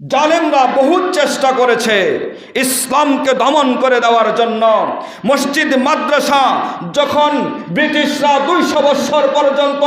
জালেমরা বহুত চেষ্টা করেছে ইসলামকে দমন করে দেওয়ার জন্য। মসজিদ, মাদ্রাসা যখন ব্রিটিশরা দুইশো বৎসর পর্যন্ত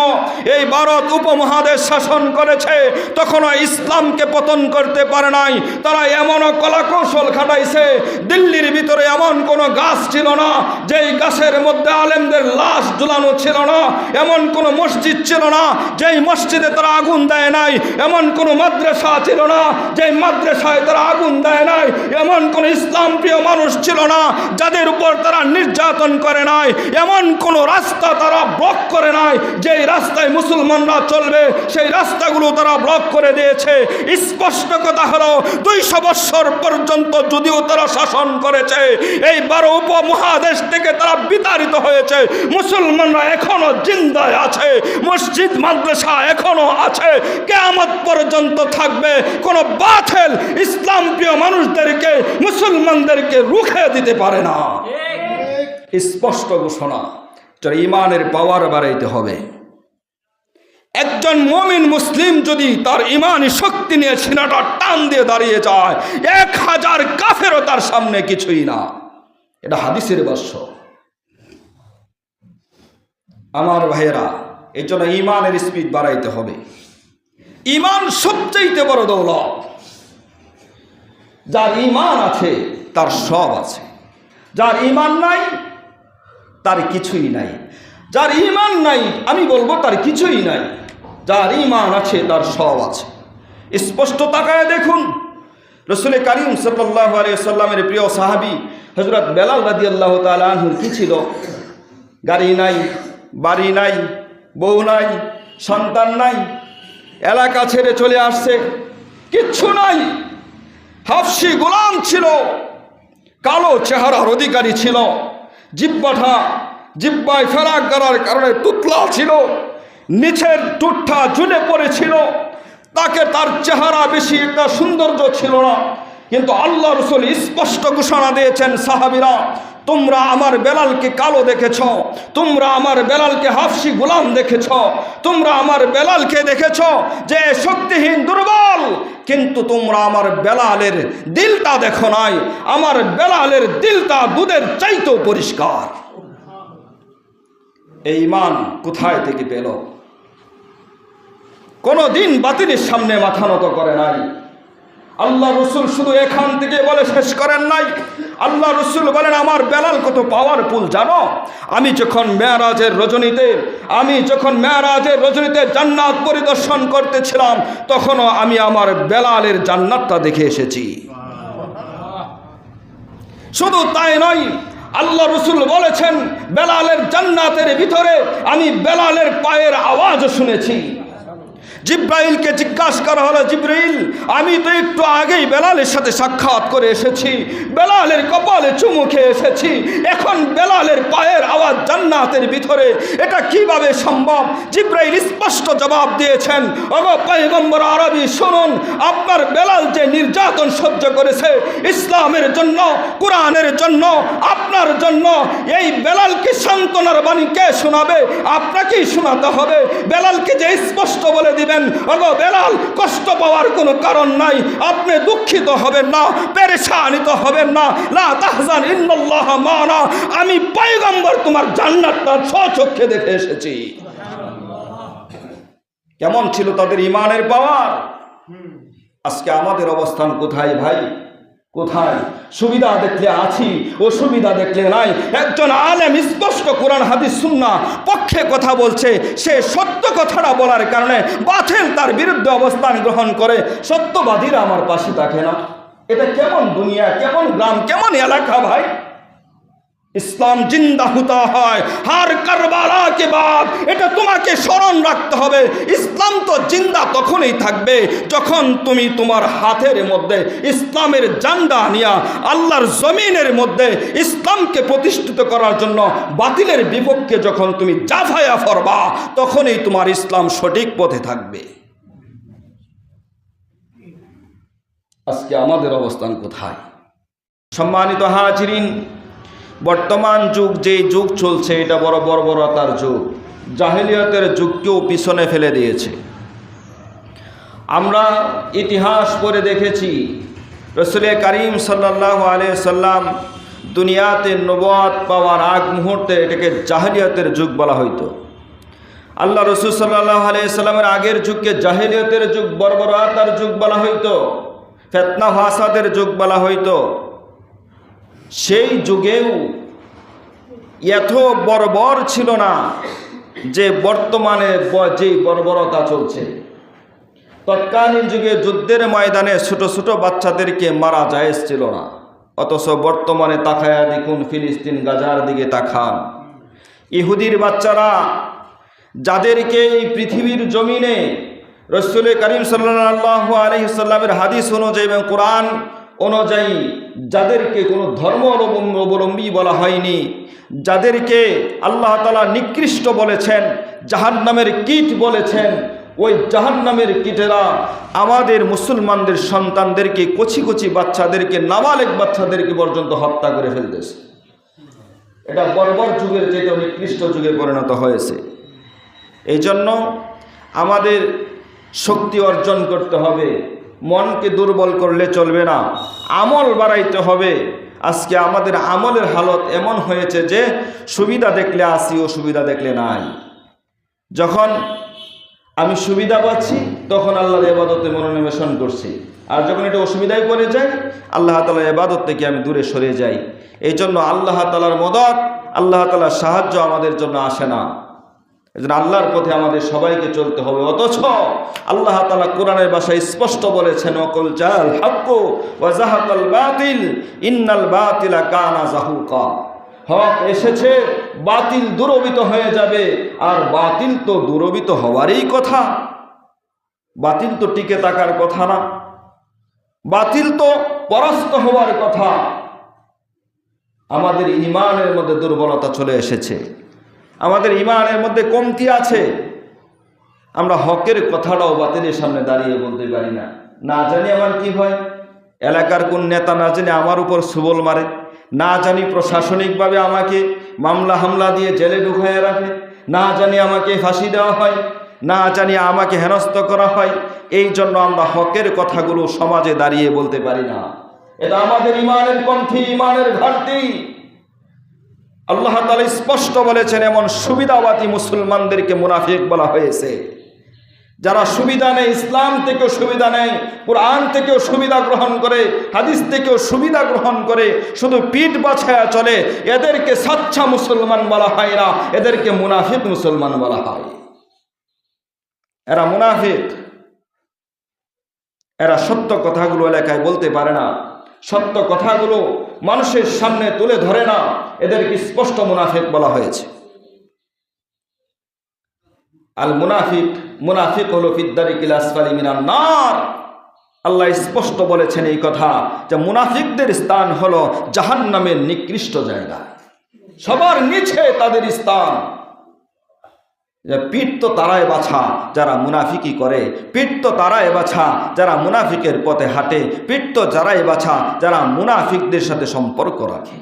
এই ভারত উপমহাদেশ শাসন করেছে, তখনও ইসলামকে পতন করতে পারে নাই। তারা এমনও কলাকৌশল খাটাইছে, দিল্লির ভিতরে এমন কোনো গাছ ছিল না যেই গাছের মধ্যে আলেমদের লাশ ঝুলানো ছিল না, এমন কোনো মসজিদ ছিল না, যেই মসজিদে তারা আগুন দেয় নাই, এমন কোনো মাদ্রাসা ছিল না, যেই মাদ্রাসায় তারা আগুন দেয় নাই, এমন কোনো ইসলাম প্রিয় মানুষ ছিল না, যাদের উপর তারা নির্যাতন করে নাই, এমন কোনো রাস্তা ব্লক করে নাই যেই রাস্তায় মুসলমানরা চলবে সেই রাস্তাগুলো তারা ব্লক করে দিয়েছে। স্পষ্ট কথা হলো দুইশো বৎসর পর্যন্ত যদিও তারা শাসন করেছে এই বারো উপমহাদেশ থেকে তারা বিতাড়িত হয়েছে। মুসলমানরা এখনও জিন্দায় আছে মসজিদ মাদ্রাসা এখনও আছে। কেয়ামত পর্যন্ত থাকবে কোন বাথেল ইসলাম প্রিয় মানুষদেরকে মুসলমানদেরকে রুখে দিতে পারে না। স্পষ্ট ঘোষণা। যারা ইমানের পাওয়ার বাড়াইতে হবে। একজন মমিন মুসলিম যদি তার ইমানি শক্তি নিয়ে সিনাটা টান দিয়ে দাঁড়িয়ে যায়, এক হাজার কাফেরও তার সামনে কিছুই না। এটা হাদিসের বাস্য আমার ভাইয়েরা এই জন্য ইমানের স্পিড বাড়াইতে হবে। ইমান সবচাইতে বড় দৌলত। যার ইমান আছে, তার সব আছে। যার ইমান নাই তার কিছুই নাই। যার ইমান নাই, আমি বলব তার কিছুই নাই। যার ইমান আছে, তার সব আছে। স্পষ্ট তাকায় দেখুন। রসুল করিম সাল্লাহ সাল্লামের প্রিয় সাহাবি হজরত বেলাল রাদি আল্লাহ তালুর কি ছিল? গাড়ি নাই, বাড়ি নাই, বউ নাই, সন্তান নাই, এলাকা ছেড়ে চলে আসছে, কিচ্ছু নাই। হাফসি গোলাম ছিল, কালো চেহারার অধিকারী ছিল। জিব্বাঠা জিব্বায় ফেরাক করার কারণে তুতলা ছিল, নিচের টুটটা ঝুলে পড়েছিল, তাকে তার চেহারা বেশি একটা সৌন্দর্য ছিল না। কিন্তু আল্লাহ রসুল স্পষ্ট ঘোষণা দিয়েছেন, সাহাবিরা, তোমরা আমার বেলালকে কালো দেখেছ, তোমরা আমার বেলালকে হাফসি গোলাম দেখেছ, তোমরা আমার বেলালকে দেখেছ যে শক্তিহীন, দুর্বল, কিন্তু তোমরা আমার বেলালের দিলটা দেখো নাই, আমার বেলালের দিলটা দুধের চাইতেও পরিষ্কার। এই ইমান কোথায় থেকে পেল? কোনো দিন বাতিলের সামনে মাথা নত করে নাই। আল্লাহ রসুল শুধু এখান থেকে বলে শেষ করেন নাই। আল্লাহ রসুল বলেন, আমার বেলাল কত পাওয়ারফুল জানো? আমি যখন মেয়ারাজের রজনীতে, আমি যখন মেয়ারাজের রজনীতে জান্নাত পরিদর্শন করতেছিলাম, তখনও আমি আমার বেলালের জান্নাতটা দেখে এসেছি। শুধু তাই নয়, আল্লাহ রসুল বলেছেন, বেলালের জান্নাতের ভিতরে আমি বেলালের পায়ের আওয়াজ শুনেছি। জিব্রাইলকে জিজ্ঞাসা করা হলো, জিব্রাইল, আমি তো একটু আগেই বেলালের সাথে সাক্ষাৎ করে এসেছি। বেলালের কপালে চুমু খেয়ে এসেছি। এখন বেলালের পায়ের আওয়াজ জান্নাতের ভিতরে। এটা কীভাবে সম্ভব? জিব্রাইল স্পষ্ট জবাব দিয়েছেন অগ পয়গম্বর আরবি, শুনুন আপনার বেলাল যে নির্যাতন সহ্য করেছে ইসলামের জন্য, কোরআনের জন্য, আপনার জন্য, এই বেলালকে সান্ত্বনার বাণী কে শোনাবে? আপনাকেই শোনাতে হবে। বেলালকে যে স্পষ্ট বলে দিবেন ওগো বেলাল, কষ্ট পাওয়ার কোনো কারণ নাই, আপনি দুঃখিত হবেন না, পেরেশানিত হবেন না। লা তাহজান ইন্নাল্লাহ মানা, আমি পয়গম্বর তোমার জান্নাতটা স্বচক্ষে দেখে এসেছি। কেমন ছিল তাদের ইমানের পাওয়ার? আজকে আমাদের অবস্থান কোথায় ভাই? কোথায়? সুবিধা দেখলে আছি, অসুবিধা সুবিধা দেখলে নাই। একজন আলেম স্পষ্ট কোরআন, হাদিস, সুন্না পক্ষে কথা বলছে। সে সত্য কথাটা বলার কারণে বাথেল তার বিরুদ্ধে অবস্থান গ্রহণ করে। সত্যবাদীরা আমার পাশে থাকে না। এটা কেমন দুনিয়া, কেমন গ্রাম, কেমন এলাকা ভাই? ইসলাম জিন্দা হতা হয়। হার কারবালা কে বাদ, এটা তোমাকে স্মরণ রাখতে হবে। ইসলাম তো জিন্দা তখনই থাকবে যখন তুমি তোমার হাতের মধ্যে ইসলামের জান্ডা নিয়া আল্লাহর জমিনের মধ্যে ইসলামকে প্রতিষ্ঠিত করার জন্য বাতিলের বিপক্ষে যখন তুমি জাফায়া ফরবা, তখনই তোমার ইসলাম সঠিক পথে থাকবে। আজকে আমাদের অবস্থান কোথায়? সম্মানিত হাজিরিন বর্তমান যুগ যে যুগ চলছে, এটা বড় বর্বরতার যুগ। জাহেলিয়তের যুগকেও পিছনে ফেলে দিয়েছে। আমরা ইতিহাস পড়ে দেখেছি, রসুল করিম সাল্লাহ আলিয়া সাল্লাম দুনিয়াতে নবাদ পাওয়ার আগ মুহূর্তে এটাকে জাহেলিয়াতের যুগ বলা হইতো। আল্লাহ রসুল সাল্লাহ আলিয়াল্লামের আগের যুগকে জাহেলিয়তের যুগ, বর্বরাতার যুগ বলা হইতো। ফেতনা হাসাদের যুগ বলা হইতো। সেই যুগেও এত বর্বর ছিল না যে বর্তমানে যে বর্বরতা চলছে। তৎকালীন যুগে যুদ্ধের ময়দানে ছোট ছোট বাচ্চাদেরকে মারা জায়েজ ছিল না। অথচ বর্তমানে তাকায়া দেখুন ফিলিস্তিন গাজার দিকে তাকান। ইহুদির বাচ্চারা যাদেরকে এই পৃথিবীর জমিনে রসুল করিম সাল্লাহ আলহিসাল্লামের হাদিস অনুযায়ী এবং কোরআন অনুযায়ী যাদেরকে কোনো ধর্ম অবলম্বী বলা হয়নি, যাদেরকে আল্লাহ তালা নিকৃষ্ট বলেছেন, জাহান্নামের কীট বলেছেন, ওই জাহান্নামের কীটেরা আমাদের মুসলমানদের সন্তানদেরকে, কচি কচি বাচ্চাদেরকে, নাবালেক বাচ্চাদেরকে পর্যন্ত হত্যা করে ফেলতেছে। এটা বর্বর যুগের চেয়ে নিকৃষ্ট যুগে পরিণত হয়েছে। এই জন্য আমাদের শক্তি অর্জন করতে হবে। মনকে দুর্বল করলে চলবে না। আমল বাড়াইতে হবে। আজকে আমাদের আমলের হালত এমন হয়েছে যে, সুবিধা দেখলে আসি ও সুবিধা দেখলে নাই। যখন আমি সুবিধা পাচ্ছি, তখন আল্লাহর এবাদতে মনোনিবেশন করছি। আর যখন এটা অসুবিধায় পড়ে যায়, আল্লাহ তালার এবাদত থেকে আমি দূরে সরে যাই। এই জন্য আল্লাহ তালার মদত, আল্লাহ তালার সাহায্য আমাদের জন্য আসে না। এই জন্য আল্লাহর পথে আমাদের সবাইকে চলতে হবে। অথচ আল্লাহ তালা কোরআনের ভাষায় স্পষ্ট বলেছেন, অকল জাল হাক্কু ওয়াজাহাকাল বাতিল, ইন্নাল বাতিলা কানা জাহুকা হক এসেছে, বাতিল দুরবিত হয়ে যাবে, আর বাতিল তো দুরবিত হওয়ারই কথা। বাতিল তো টিকে থাকার কথা না। বাতিল তো পরাস্ত হওয়ার কথা। আমাদের ইমানের মধ্যে দুর্বলতা চলে এসেছে। আমাদের ইমানের মধ্যে কমতি আছে। আমরা হকের কথাটাও বাতিলের সামনে দাঁড়িয়ে বলতে পারি না। না জানি আমার কি হয়। এলাকার কোন নেতা না জানি আমার উপর সুবল মারে। না জানি প্রশাসনিকভাবে আমাকে মামলা হামলা দিয়ে জেলে ঢুকাইয়া রাখে। না জানি আমাকে ফাঁসি দেওয়া হয়। না জানি আমাকে হেনস্থ করা হয়। এই জন্য আমরা হকের কথাগুলো সমাজে দাঁড়িয়ে বলতে পারি না। এটা আমাদের ইমানের কণ্ঠী ইমানের ঘাটতি। আল্লাহ তালা স্পষ্ট বলেছেন, এমন সুবিধাবাদী মুসলমানদেরকে মুনাফিক বলা হয়েছে। যারা সুবিধা নেই ইসলাম থেকেও সুবিধা নেই কোরআন থেকেও সুবিধা গ্রহণ করে, হাদিস থেকেও সুবিধা গ্রহণ করে, শুধু পিঠ বাছায়া চলে, এদেরকে সাচ্চা মুসলমান বলা হয় না, এদেরকে মুনাফিক মুসলমান বলা হয়। এরা মুনাফিক। এরা সত্য কথাগুলো এলাকায় বলতে পারে না। সত্য কথাগুলো মানুষের সামনে তুলে ধরে না, এদেরকে স্পষ্ট মুনাফিক বলা হয়েছে। আল মুনাফিক মুনাফিক হলো ফিদ্দারি কিলাসফালি মিনার নার। আল্লাহ স্পষ্ট বলেছেন এই কথা যে মুনাফিকদের স্থান হলো জাহান্নামের নিকৃষ্ট জায়গা। সবার নিচে তাদের স্থান। পিঠ তো তারাই বাছা, যারা মুনাফিকি করে। পিঠ তো তারাই বাছা, যারা মুনাফিকের পথে হাঁটে। পিঠ তো যারাই বাছা, যারা মুনাফিকদের সাথে সম্পর্ক রাখে।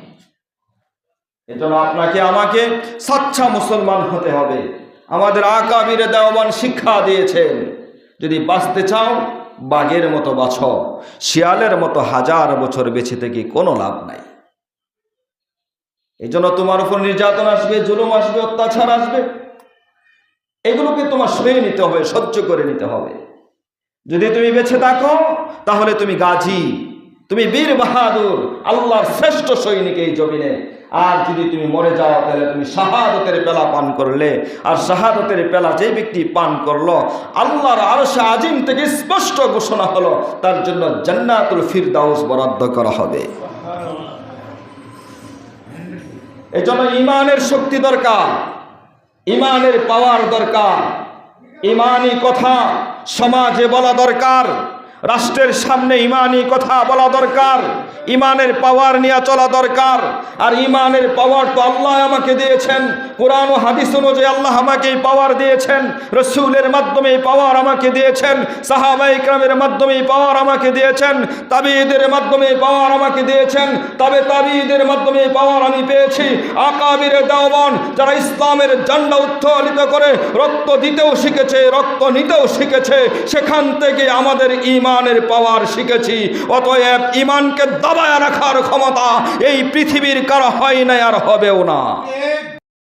এজন্য আপনাকে, আমাকে সাচ্চা মুসলমান হতে হবে। আমাদের আকাবিরে দেওয়ান শিক্ষা দিয়েছেন। যদি বাঁচতে চাও, বাঘের মতো বাছ। শিয়ালের মতো হাজার বছর বেঁচে থেকে কোনো লাভ নাই। এই জন্য তোমার উপর নির্যাতন আসবে, জুলুম আসবে, অত্যাচার আসবে। এগুলোকে তোমার সয়ে নিতে হবে সহ্য করে নিতে হবে। যদি তুমি বেছে থাকো তাহলে তুমি গাজী তুমি বীর বাহাদুর আল্লাহর শ্রেষ্ঠ সৈনিক এই জমিনে। আর যদি তুমি মরে যাও তাহলে তুমি শাহাদতের পেলা পান করলে। আর শাহাদতের পেলা যে ব্যক্তি পান করল আল্লাহর আরশে আজিম থেকে স্পষ্ট ঘোষণা হলো তার জন্য জান্নাতুল ফিরদাউস বরাদ্দ করা হবে। এই জন্য ইমানের শক্তি দরকার। ইমানের পাওয়ার দরকার। ইমানি কথা সমাজে বলা দরকার। রাষ্ট্রের সামনে ইমানই কথা বলা দরকার, ইমানের পাওয়ার নিয়ে চলা দরকার। আর ইমানের পাওয়ার তো আল্লাহ আমাকে দিয়েছেন। কোরআন ও হাদিস অনুযায়ী আল্লাহ আমাকে এই পাওয়ার দিয়েছেন। রসুলের মাধ্যমে পাওয়ার আমাকে দিয়েছেন। সাহাবাই ইকরামের মাধ্যমে পাওয়ার আমাকে দিয়েছেন। তাবিদের মাধ্যমে পাওয়ার আমাকে দিয়েছেন। তবে তাবিদের মাধ্যমে পাওয়ার আমি পেয়েছি। আকাবির দেওয়ান, যারা ইসলামের ঝান্ডা উত্তোলিত করে, রক্ত দিতেও শিখেছে, রক্ত নিতেও শিখেছে, সেখান থেকে আমাদের ইমানের পাওয়ার শিখেছি। অতএব ইমানকে দাবায় রাখার ক্ষমতা এই পৃথিবীর কারও হয় না আর হবেও না।